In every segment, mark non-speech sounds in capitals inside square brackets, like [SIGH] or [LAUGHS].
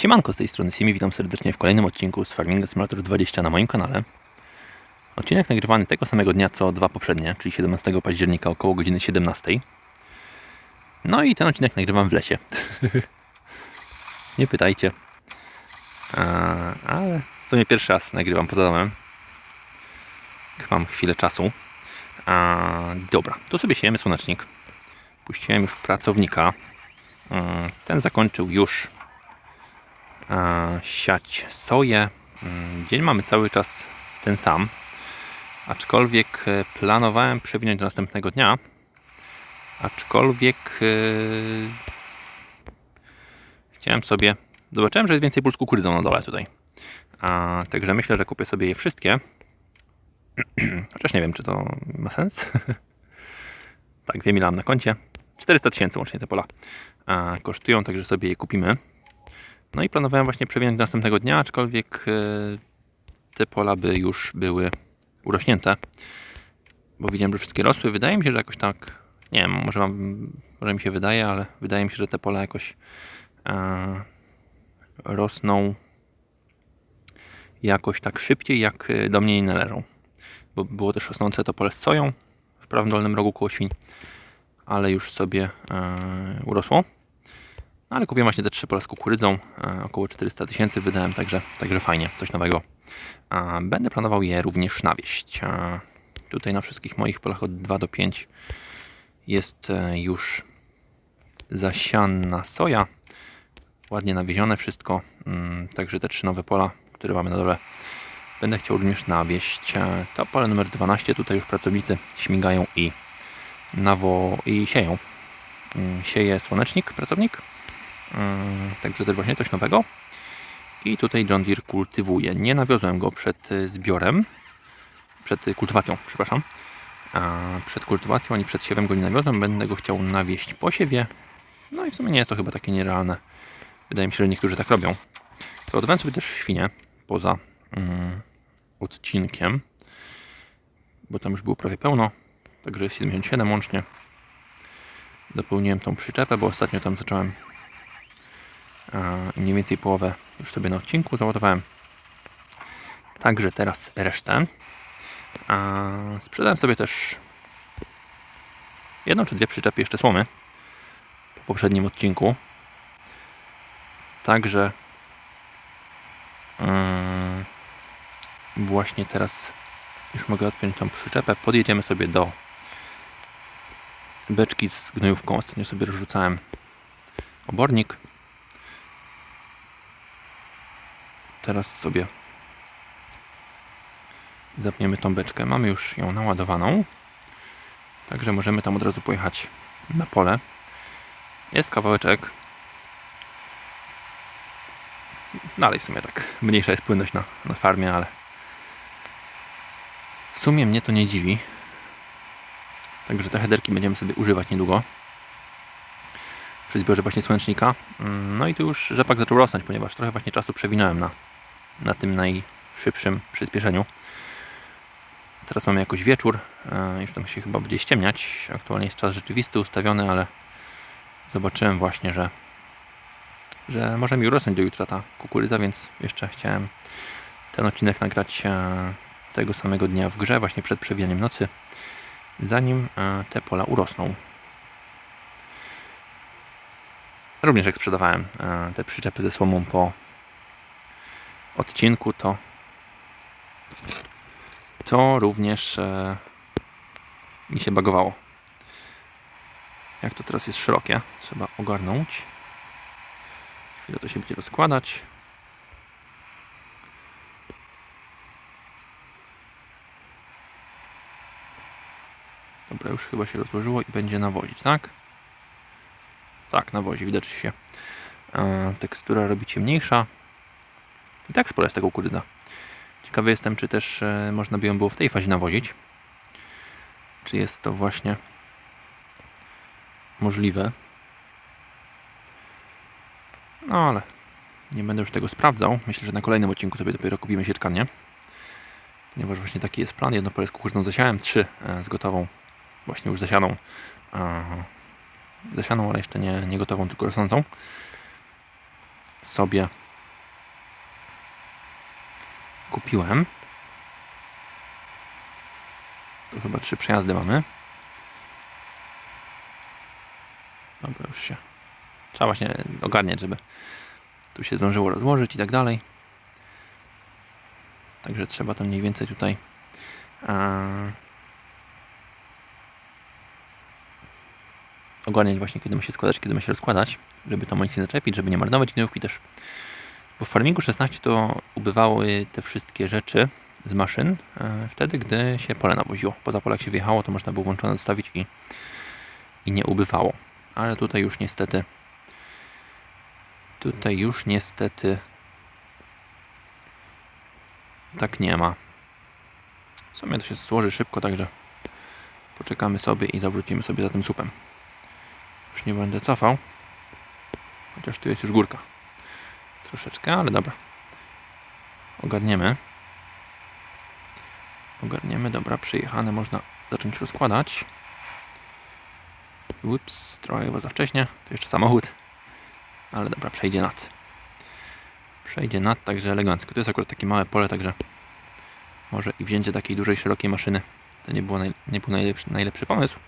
Siemanko, z tej strony Simi, witam serdecznie w kolejnym odcinku z Farming Simulator 20 na moim kanale. Odcinek nagrywany tego samego dnia co dwa poprzednie, czyli 17 października około godziny 17. No i ten odcinek nagrywam w lesie. [LAUGHS] Nie pytajcie. A, ale w sumie pierwszy raz nagrywam poza domem. Mam chwilę czasu. A, dobra, tu sobie siejemy słonecznik. Puściłem już pracownika. Mm, Ten zakończył już siać soję. Mm, Dzień mamy cały czas ten sam, aczkolwiek e, planowałem przewinąć do następnego dnia. Aczkolwiek e, chciałem sobie. Zobaczyłem, że jest więcej pól z kukurydzą na dole tutaj. A, także myślę, że kupię sobie je wszystkie. [CLEARS THROAT] Chociaż nie wiem, czy to ma sens. [LAUGHS] tak, wiem ile na koncie. 400 tysięcy łącznie te pola a, kosztują, także sobie je kupimy. No i planowałem właśnie przewinąć następnego dnia, aczkolwiek e, te pola by już były urośnięte. Bo widziałem, że wszystkie rosły. Wydaje mi się, że jakoś tak, nie wiem, może, mam, może mi się wydaje, ale wydaje mi się, że te pola jakoś e, rosną jakoś tak szybciej, jak e, do mnie nie należą. Bo było też rosnące to pole z soją w prawym dolnym rogu koło świń, ale już sobie e, urosło. No ale kupiłem właśnie te trzy pola z kukurydzą, e, około 400 tysięcy wydałem, także, także fajnie, coś nowego. Będę planował je również nawieść. Tutaj na wszystkich moich polach od 2 do 5 jest e, już zasiana soja, ładnie nawiezione wszystko, Mm, także te trzy nowe pola, które mamy na dole, będę chciał również nawieść. E, To pole numer 12, tutaj już pracownicy śmigają i nawo i sieją. Mm, Sieje słonecznik, pracownik. Mm, Także też właśnie coś nowego. I tutaj John Deere kultywuje. Nie nawiozłem go przed y, zbiorem, przed y, kultywacją, przepraszam. Przed kultywacją ani przed siewem go nie nawiozłem. Będę go chciał nawieść po siewie. No i w sumie nie jest to chyba takie nierealne. Wydaje mi się, że niektórzy tak robią. Załadowałem sobie też świnie poza mm, odcinkiem, bo tam już było prawie pełno. Także jest 77 łącznie. Dopełniłem tą przyczepę, bo ostatnio tam zacząłem mniej więcej połowę już sobie na odcinku załadowałem. Także teraz resztę. Sprzedałem sobie też jedną czy dwie przyczepy jeszcze słomy po poprzednim odcinku. Także mm, właśnie teraz już mogę odpiąć tą przyczepę. Podjedziemy sobie do beczki z gnojówką. Ostatnio sobie rozrzucałem obornik. Teraz sobie zapniemy tą beczkę. Mamy już ją naładowaną. Także możemy tam od razu pojechać na pole. Jest kawałeczek. Dalej w sumie tak mniejsza jest płynność na, na farmie, ale w sumie mnie to nie dziwi. Także te headerki będziemy sobie używać niedługo. Przy zbiorze właśnie słonecznika. Mm, No i tu już rzepak zaczął rosnąć, ponieważ trochę właśnie czasu przewinąłem na, na tym najszybszym przyspieszeniu. Teraz mamy jakoś wieczór. e, Już tam się chyba będzie ściemniać. Aktualnie jest czas rzeczywisty ustawiony, ale zobaczyłem właśnie, że, że może mi urosnąć do jutra ta kukurydza, więc jeszcze chciałem ten odcinek nagrać e, tego samego dnia w grze, właśnie przed przewijaniem nocy, zanim e, te pola urosną. Również jak sprzedawałem te przyczepy ze słomą po odcinku, to to również e, mi się bagowało. Jak to teraz jest szerokie, trzeba ogarnąć. Chwilę to się będzie rozkładać. Dobra, już chyba się rozłożyło i będzie nawozić, tak? Tak, nawozi, widać się e, tekstura robi ciemniejsza. I tak sporo jest tego kukurydza. Ciekawy jestem, czy też e, można by ją było w tej fazie nawozić. Czy jest to właśnie możliwe. No ale nie będę już tego sprawdzał. Myślę, że na kolejnym odcinku sobie dopiero kupimy sieczkarnię. Ponieważ właśnie taki jest plan. Jedno pole z kukurydzą zasiałem, trzy e, z gotową, właśnie już zasianą. e, Zasianą, ale jeszcze nie, nie gotową, tylko rosnącą. Sobie kupiłem. Tu chyba trzy przejazdy mamy. Dobra, już się. Trzeba właśnie ogarniać, żeby tu się zdążyło rozłożyć i tak dalej. Także trzeba to mniej więcej tutaj e, ogarniać właśnie, kiedy ma się składać, kiedy ma się rozkładać, żeby to nic nie zaczepić, żeby nie marnować gnojówki też. Bo w Farmingu 16 to ubywały te wszystkie rzeczy z maszyn e, wtedy, gdy się pole nawoziło. Poza pole jak się wjechało, to można było włączone zostawić i, i nie ubywało. Ale tutaj już niestety tutaj już niestety tak nie ma. W sumie to się złoży szybko, także poczekamy sobie i zawrócimy sobie za tym supem. Już nie będę cofał. Chociaż tu jest już górka. Troszeczkę, ale dobra. Ogarniemy. Ogarniemy, dobra, przyjechane można zacząć rozkładać. Ups, trochę chyba za wcześnie. To jeszcze samochód. Ale dobra, przejdzie nad. Przejdzie nad, także elegancko. To jest akurat takie małe pole, także może i wzięcie takiej dużej, szerokiej maszyny to nie, było naj, nie był najlepszy, najlepszy pomysł.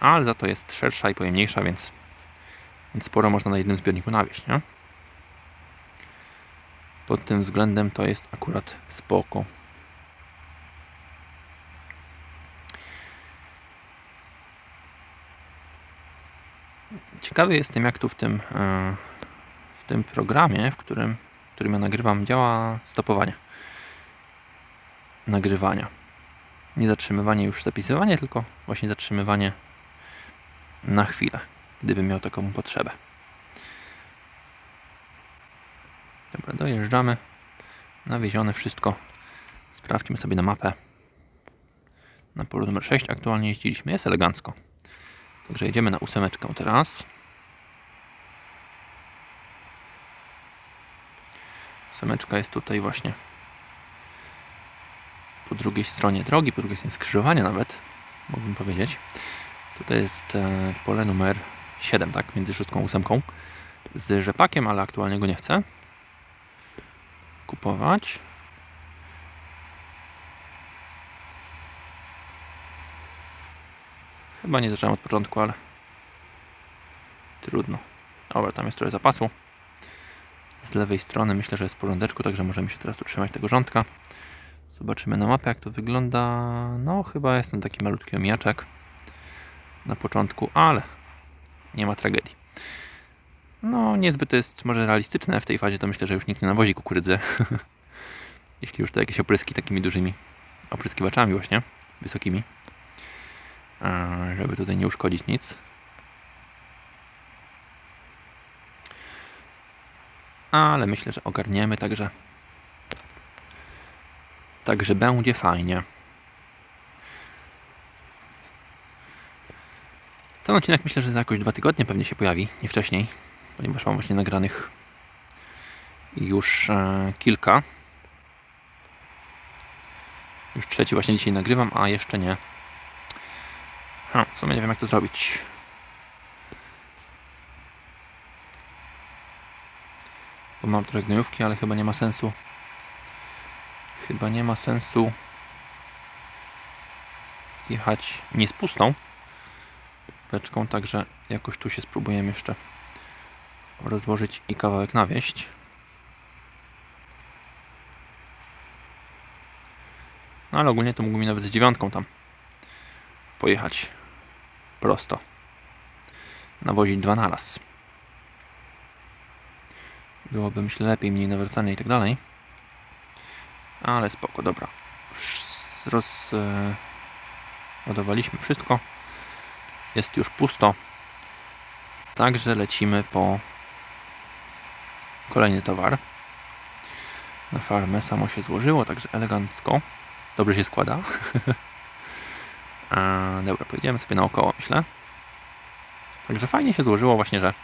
Ale za to jest szersza i pojemniejsza, więc, więc sporo można na jednym zbiorniku nawieźć, nie? Pod tym względem to jest akurat spoko. Ciekawy jestem, jak tu w tym, e, w tym programie, w którym, w którym ja nagrywam, działa stopowanie nagrywania. Nie zatrzymywanie już zapisywanie, tylko właśnie zatrzymywanie na chwilę, gdybym miał taką potrzebę. Dobra, dojeżdżamy. Nawiezione wszystko. Sprawdźmy sobie na mapę. Na polu numer 6 aktualnie jeździliśmy. Jest elegancko. Także jedziemy na ósemeczkę teraz. Ósemeczka jest tutaj właśnie po drugiej stronie drogi, po drugiej stronie skrzyżowania nawet, mógłbym powiedzieć. Tutaj jest e, pole numer 7, tak, między szóstką a ósemką z rzepakiem, ale aktualnie go nie chcę kupować. Chyba nie zacząłem od początku, ale trudno. Dobra, tam jest trochę zapasu. Z lewej strony myślę, że jest w porządeczku, także możemy się teraz tu trzymać tego rządka. Zobaczymy na mapę, jak to wygląda. No, chyba jest tam taki malutki omijaczek na początku, ale nie ma tragedii. No, niezbyt to jest może realistyczne w tej fazie, to myślę, że już nikt nie nawozi kukurydzy. [LAUGHS] Jeśli już to jakieś opryski takimi dużymi opryskiwaczami właśnie, wysokimi. Żeby tutaj nie uszkodzić nic. Ale myślę, że ogarniemy, także Także będzie fajnie. Ten odcinek myślę, że za jakoś dwa tygodnie pewnie się pojawi, nie wcześniej, ponieważ mam właśnie nagranych już e, kilka. Już trzeci właśnie dzisiaj nagrywam, a jeszcze nie. Ha, w sumie nie wiem jak to zrobić. Bo mam trochę gnojówki, ale chyba nie ma sensu chyba nie ma sensu jechać nie z pustą beczką, także jakoś tu się spróbujemy jeszcze rozłożyć i kawałek nawieść. No ale ogólnie to mógłbym nawet z dziewiątką tam pojechać prosto. Nawozić dwa naraz. Byłoby myślę lepiej, mniej nawracania i tak dalej. Ale spoko, dobra. Rozładowaliśmy e, wszystko. Jest już pusto. Także lecimy po kolejny towar. Na farmę samo się złożyło, także elegancko. Dobrze się składa. [LAUGHS] Dobra, pojedziemy sobie naokoło, myślę. Także fajnie się złożyło właśnie, że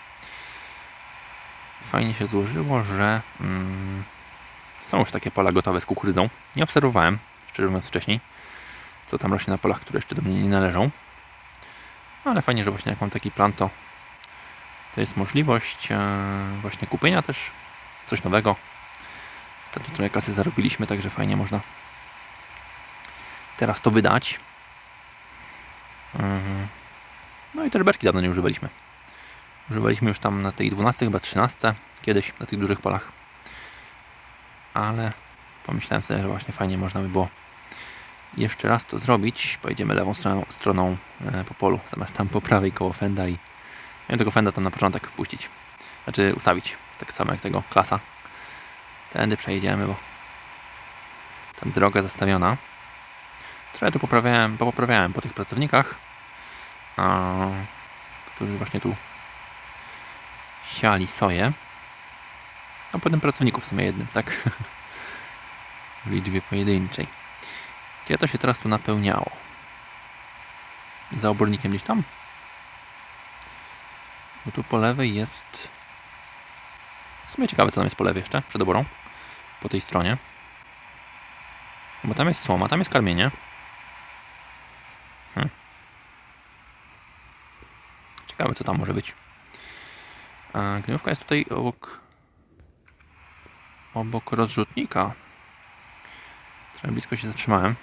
fajnie się złożyło, że mm, są już takie pola gotowe z kukurydzą. Nie obserwowałem, szczerze mówiąc, wcześniej, co tam rośnie na polach, które jeszcze do mnie nie należą. No ale fajnie, że właśnie jak mam taki plan, to, to jest możliwość e, właśnie kupienia też coś nowego Wtedy trochę kasy zarobiliśmy, także fajnie można teraz to wydać. Mhm. No i też beczki dawno nie używaliśmy. Używaliśmy już tam na tej 12, chyba 13 kiedyś na tych dużych polach. Ale pomyślałem sobie, że właśnie fajnie można by było jeszcze raz to zrobić. Pojedziemy lewą stroną, stroną e, po polu, zamiast tam po prawej koło fenda i ja tego fenda tam na początek puścić. Znaczy ustawić, tak samo jak tego klasa. Tędy przejedziemy, bo tam droga zastawiona. Trochę tu poprawiałem, poprawiałem po tych pracownikach, a, którzy właśnie tu siali soję. A potem pracowników w sumie jednym, tak? [LAUGHS] w liczbie pojedynczej. Gdzie to się teraz tu napełniało? Za obornikiem gdzieś tam? Bo tu po lewej jest... W sumie ciekawe co tam jest po lewej jeszcze, przed oborą. Po tej stronie. Bo tam jest słoma, tam jest karmienie. Hmm. Ciekawe co tam może być. A gniewka jest tutaj obok obok rozrzutnika. Trochę blisko się zatrzymałem.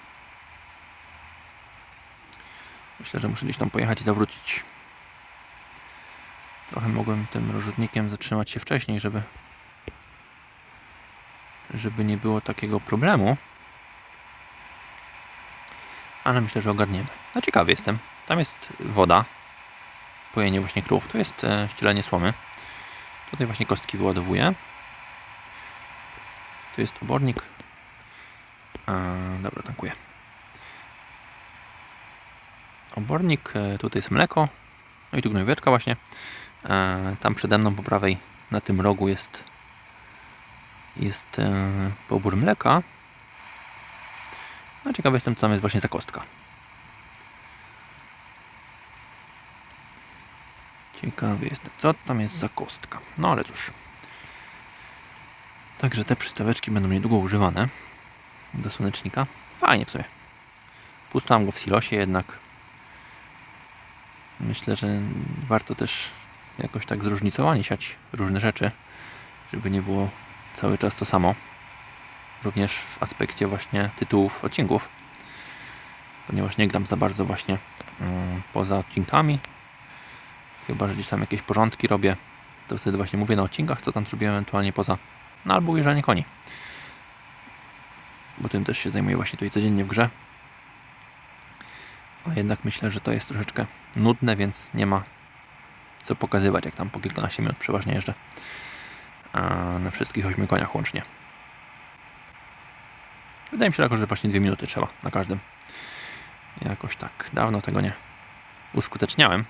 Myślę, że muszę gdzieś tam pojechać i zawrócić. Trochę mogłem tym rozrzutnikiem zatrzymać się wcześniej, żeby żeby nie było takiego problemu. Ale myślę, że ogarniemy. No ciekawy jestem. Tam jest woda. Pojenie właśnie krów. Tu jest e, ścielenie słomy. Tutaj właśnie kostki wyładowuję. Tu jest obornik. E, dobra, tankuję. Obornik, e, tutaj jest mleko. No i tu gnojóweczka właśnie. E, tam przede mną po prawej na tym rogu jest jest e, pobór mleka. No ciekawy jestem, co tam jest właśnie za kostka. Ciekawy jestem, co tam jest za kostka. No ale cóż. Także te przystaweczki będą niedługo używane do słonecznika. Fajnie sobie. Pustałam go w silosie jednak. Myślę, że warto też jakoś tak zróżnicowanie siać różne rzeczy, żeby nie było cały czas to samo. Również w aspekcie właśnie tytułów odcinków. Ponieważ nie gram za bardzo właśnie um, poza odcinkami. Chyba, że gdzieś tam jakieś porządki robię, to wtedy właśnie mówię na odcinkach, co tam zrobię ewentualnie poza. No albo ujeżdżanie koni. Bo tym też się zajmuję właśnie tutaj codziennie w grze. A jednak myślę, że to jest troszeczkę nudne, więc nie ma co pokazywać, jak tam po kilkanaście minut przeważnie jeżdżę na wszystkich ośmiu koniach łącznie. Wydaje mi się tylko, że właśnie dwie minuty trzeba na każdym. Jakoś tak dawno tego nie uskuteczniałem.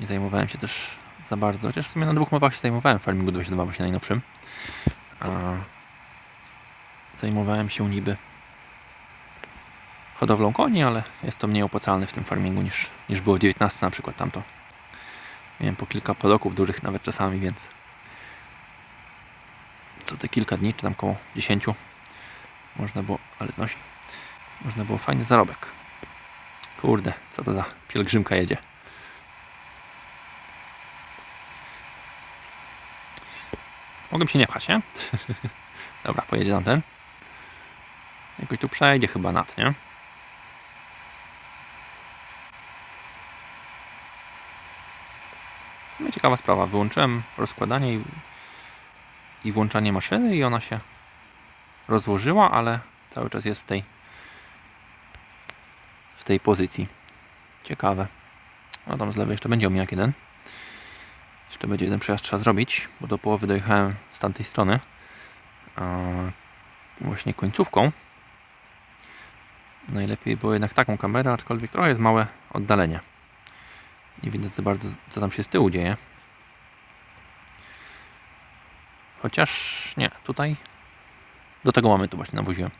Nie zajmowałem się też za bardzo, chociaż w sumie na dwóch mapach się zajmowałem Farmingu 22 właśnie najnowszym. A zajmowałem się niby hodowlą koni, ale jest to mniej opłacalne w tym farmingu niż, niż było w 19 na przykład tamto. Miałem po kilka podoków dużych nawet czasami, więc co te kilka dni, czy tam koło 10 można było, ale znosi, można było fajny zarobek. Kurde, co to za pielgrzymka jedzie. Mogłem się nie pchać, nie? [LAUGHS] Dobra, pojedzie tam ten. Jakoś tu przejdzie chyba nad, nie? W sumie ciekawa sprawa. Wyłączyłem rozkładanie i i włączanie maszyny i ona się rozłożyła, ale cały czas jest w tej w tej pozycji. Ciekawe. No tam z lewej jeszcze będzie omijak jeden. Jeszcze będzie jeden przejazd trzeba zrobić, bo do połowy dojechałem z tamtej strony. Właśnie końcówką. Najlepiej było jednak taką kamerę, aczkolwiek trochę jest małe oddalenie. Nie widać za bardzo, co tam się z tyłu dzieje. Chociaż nie, tutaj do tego momentu właśnie nawoziłem.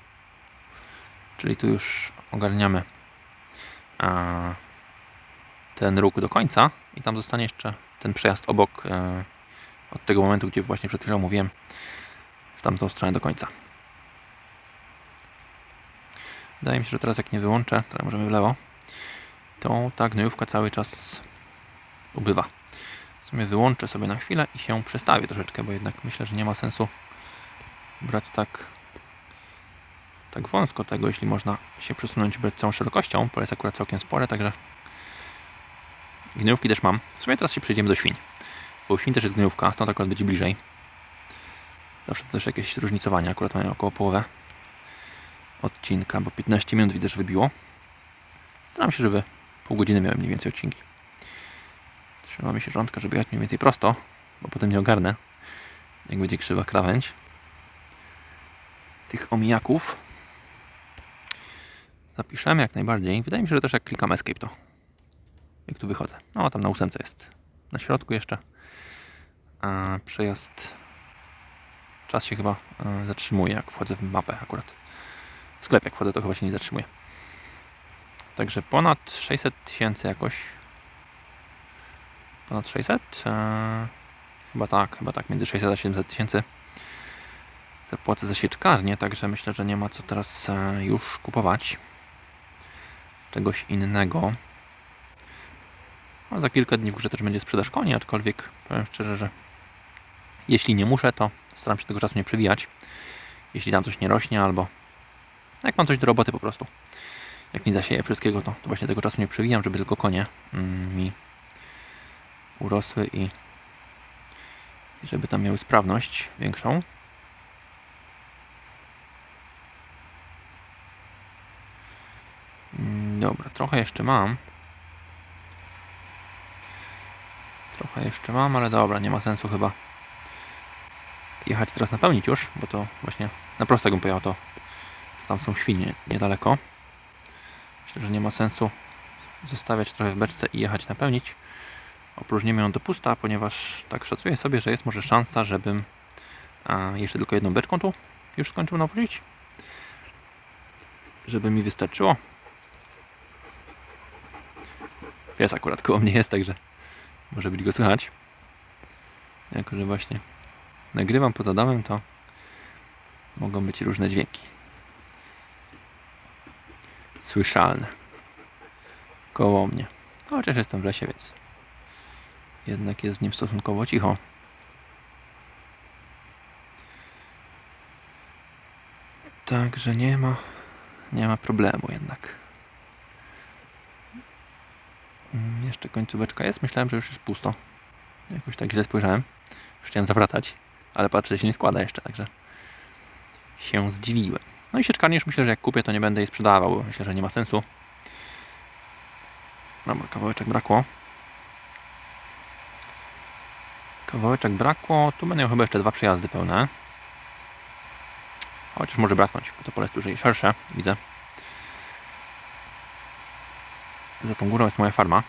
Czyli tu już ogarniamy ten róg do końca i tam zostanie jeszcze ten przejazd obok e, od tego momentu, gdzie właśnie przed chwilą mówiłem w tamtą stronę do końca. Wydaje mi się, że teraz jak nie wyłączę, teraz możemy w lewo, to ta gnojówka cały czas ubywa sumie wyłączę sobie na chwilę i się przestawię troszeczkę, bo jednak myślę, że nie ma sensu brać tak tak wąsko tego, jeśli można się przesunąć brać całą szerokością. Pole jest akurat całkiem spore, także gnojówki też mam. W sumie teraz się przejdziemy do świń. Bo świń też jest gnojówka, stąd akurat będzie bliżej. Zawsze to też jakieś zróżnicowania, akurat mają około połowę odcinka, bo 15 minut widzę, że wybiło. Staram się, żeby pół godziny miałem mniej więcej odcinki. Trzymamy się rządka, żeby jechać mniej więcej prosto, bo potem nie ogarnę, jak będzie krzywa krawędź tych omijaków. Zapiszemy jak najbardziej. Wydaje mi się, że też jak klikam Escape to jak tu wychodzę. No, tam na ósemce jest. Na środku jeszcze. A przejazd. Czas się chyba e, zatrzymuje, jak wchodzę w mapę akurat. W sklep, jak wchodzę, to chyba się nie zatrzymuje. Także ponad 600 tysięcy jakoś. Ponad 600? E, chyba tak, chyba tak. Między 600 a 700 tysięcy zapłacę za sieczkarnię, także myślę, że nie ma co teraz e, już kupować czegoś innego. A za kilka dni w grze też będzie sprzedaż koni, aczkolwiek powiem szczerze, że jeśli nie muszę, to staram się tego czasu nie przewijać. Jeśli tam coś nie rośnie, albo jak mam coś do roboty po prostu. Jak nie zasieję wszystkiego, to, to właśnie tego czasu nie przewijam, żeby tylko konie mm, mi urosły i, żeby tam miały sprawność większą. Mm, Dobra, trochę jeszcze mam. Trochę jeszcze mam, ale dobra, nie ma sensu chyba jechać teraz napełnić już, bo to właśnie na prosto bym pojechał, to tam są świnie niedaleko. Myślę, że nie ma sensu zostawiać trochę w beczce i jechać napełnić. Opróżnimy ją do pusta, ponieważ tak szacuję sobie, że jest może szansa, żebym a, jeszcze tylko jedną beczką tu już skończył nawozić. Żeby mi wystarczyło. Pies akurat koło mnie jest, także może być go słychać. Jako, że właśnie nagrywam poza domem, to mogą być różne dźwięki. Słyszalne. Koło mnie. Chociaż jestem w lesie, więc jednak jest w nim stosunkowo cicho. Także nie ma, nie ma problemu jednak. Mm, Jeszcze końcóweczka jest. Myślałem, że już jest pusto. Jakoś tak źle spojrzałem. Już chciałem zawracać, ale patrzę, się nie składa jeszcze, także się zdziwiłem. No i sieczkarnię już myślę, że jak kupię, to nie będę jej sprzedawał, bo myślę, że nie ma sensu. Dobra, kawałeczek brakło. Kawałeczek brakło. Tu miał chyba jeszcze dwa przejazdy pełne. Chociaż może braknąć, bo to pole jest dużej szersze, widzę. Za tą górą jest moja farma.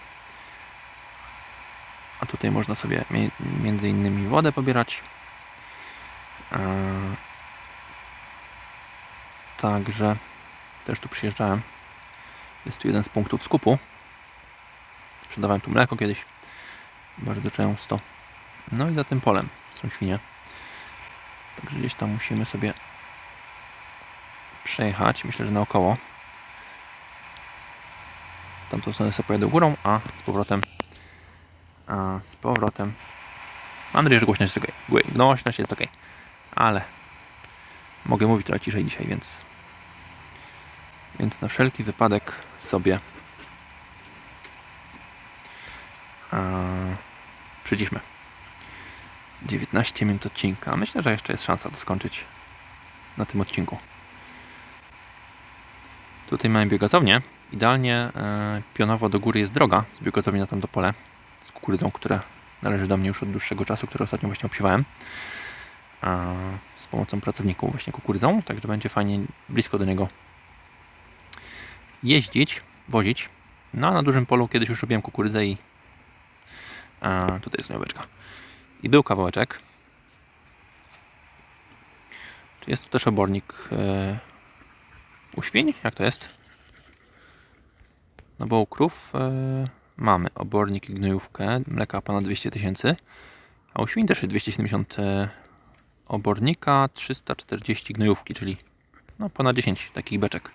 A tutaj można sobie mi- między innymi wodę pobierać. Eee, Także też tu przyjeżdżałem. Jest tu jeden z punktów skupu. Sprzedawałem tu mleko kiedyś. Bardzo często. No i za tym polem są świnie. Także gdzieś tam musimy sobie przejechać. Myślę, że naokoło. W tamtą stronę sobie pojadę górą, a z powrotem a z powrotem mam nadzieję, że głośność jest ok. Głośność jest ok. Ale mogę mówić trochę ciszej dzisiaj, więc więc na wszelki wypadek sobie a, przyciszmy 19 minut odcinka. Myślę, że jeszcze jest szansa to skończyć na tym odcinku. Tutaj mamy biogazownię. Idealnie e, pionowo do góry jest droga z biogazowni na tamto pole z kukurydzą, które należy do mnie już od dłuższego czasu, które ostatnio właśnie obsiewałem z pomocą pracowników właśnie kukurydzą, także będzie fajnie blisko do niego jeździć, wozić. No a na dużym polu kiedyś już robiłem kukurydzę i a, tutaj jest gnojóweczka. I był kawałeczek. Czy jest tu też obornik e, u świń? Jak to jest? No bo u krów e, mamy obornik i gnojówkę, mleka ponad 200 tysięcy, a u świń też jest 270 e, obornika, 340 gnojówki, czyli no ponad 10 takich beczek.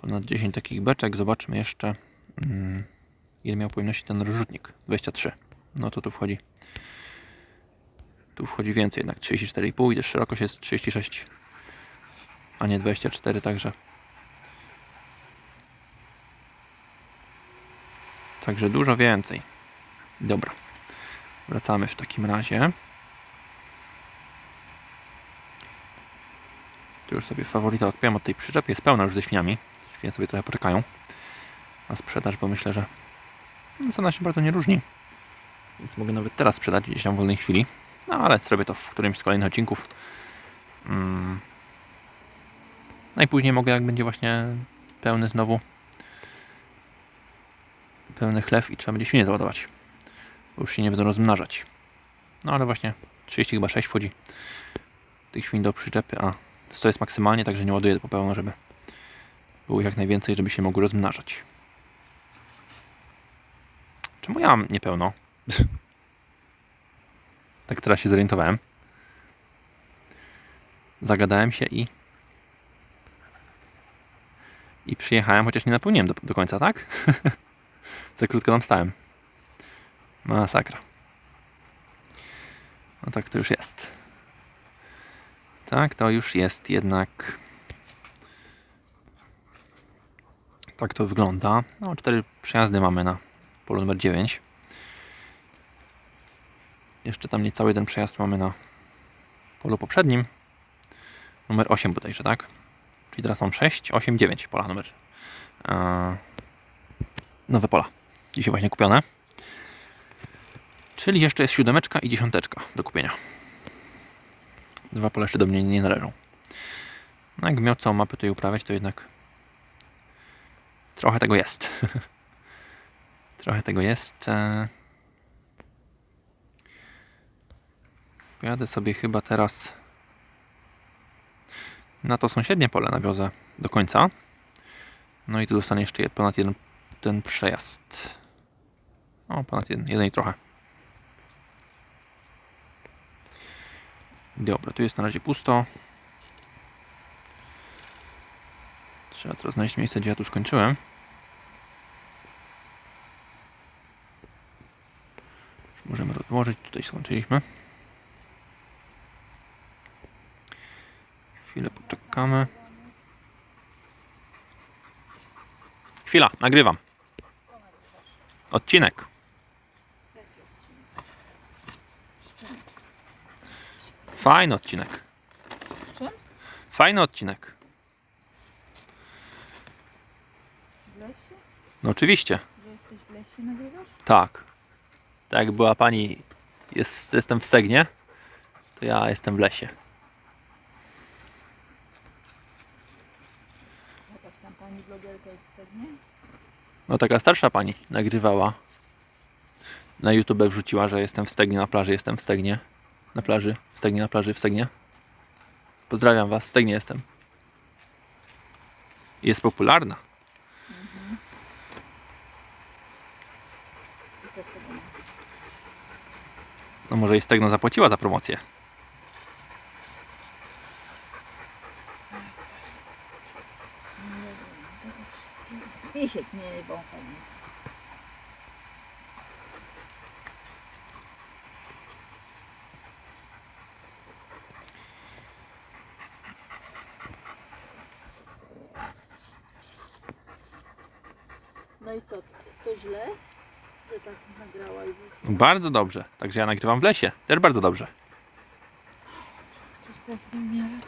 Ponad 10 takich beczek. Zobaczmy jeszcze, mm, ile miał pojemności ten rozrzutnik. 23. No to tu wchodzi Tu wchodzi więcej, jednak 34,5 i też szerokość jest 36, a nie 24, także. Także dużo więcej. Dobra. Wracamy w takim razie. Tu już sobie faworyta odpiąłem od tej przyczepy. Jest pełna już ze świniami. Świnie sobie trochę poczekają na sprzedaż, bo myślę, że no, cena się bardzo nie różni. Więc mogę nawet teraz sprzedać gdzieś tam w wolnej chwili. No ale zrobię to w którymś z kolejnych odcinków. Mm. Najpóźniej mogę, jak będzie właśnie pełny znowu pełny chlew i trzeba będzie świnie załadować. Bo już się nie będą rozmnażać. No ale właśnie 30 chyba 6 wchodzi tych świń do przyczepy, a to jest maksymalnie, także nie ładuję po pełno, żeby było jak najwięcej, żeby się mogły rozmnażać. Czemu ja mam niepełno? [LAUGHS] tak teraz się zorientowałem. Zagadałem się i i przyjechałem, chociaż nie napełniłem do, do końca, tak? [LAUGHS] Za krótko tam stałem. Masakra. No tak to już jest. Tak, to już jest jednak. Tak to wygląda. No, cztery przejazdy mamy na polu numer 9. Jeszcze tam niecały jeden przejazd mamy na polu poprzednim. Numer 8 bodajże, tak? Czyli teraz mam 6, 8, 9 pola numer. Eee, nowe pola. Dzisiaj właśnie kupione. Czyli jeszcze jest siódemeczka i dziesiąteczka do kupienia. Dwa pola jeszcze do mnie nie należą. No jak miał całą mapę tutaj uprawiać, to jednak trochę tego jest. [LAUGHS] trochę tego jest. Eee, Pojadę sobie chyba teraz na to sąsiednie pole nawiozę do końca. No i tu dostanie jeszcze je- ponad jeden ten przejazd. O, ponad jeden, jeden i trochę. Dobra, tu jest na razie pusto. Trzeba teraz znaleźć miejsce, gdzie ja tu skończyłem. Możemy rozłożyć, tutaj skończyliśmy. Chwilę poczekamy. Chwila, nagrywam. Odcinek. Fajny odcinek. Fajny odcinek. W lesie? No oczywiście. Tak. Tak jak była pani, jest, jestem w Stegnie, to ja jestem w lesie. Jakaś tam pani blogerka jest w Stegnie? No taka starsza pani nagrywała. Na YouTube wrzuciła, że jestem w Stegnie na plaży, jestem w Stegnie. Na plaży, w Stegnie na plaży, w Stegnie. Pozdrawiam was, w Stegnie jestem. I Jest popularna. I ma? No może jej Stegno zapłaciła za promocję. Nie rozumiem tego wszystkiego. Misiek nie wącha nic. No i co, to, źle, że tak nagrała i wyszło? Bardzo dobrze. Także ja nagrywam w lesie. Też bardzo dobrze. Czysto jestem w miarę.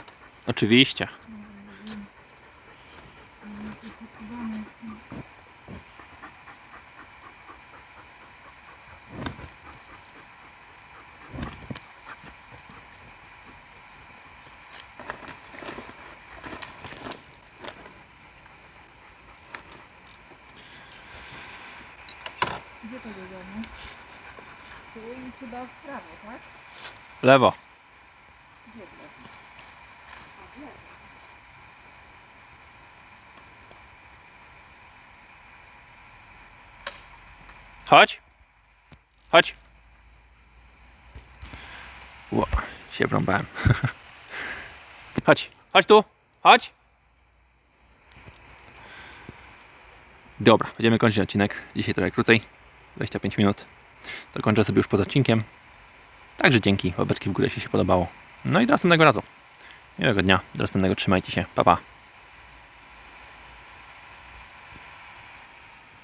Oczywiście. Wypakowany jestem. Gdzie to do domu? Tu i chyba w prawo, tak? Lewo. Gdzie w lewo? A w lewo. Chodź. Chodź. Ło, się wrąbałem. [LAUGHS] Chodź, chodź tu, chodź. Dobra, będziemy kończyć odcinek. Dzisiaj trochę krócej, 25 minut. To kończę sobie już poza odcinkiem. Także dzięki, łapeczki w górę, jeśli się podobało. No i do następnego razu. Miłego dnia, do następnego, trzymajcie się, pa pa.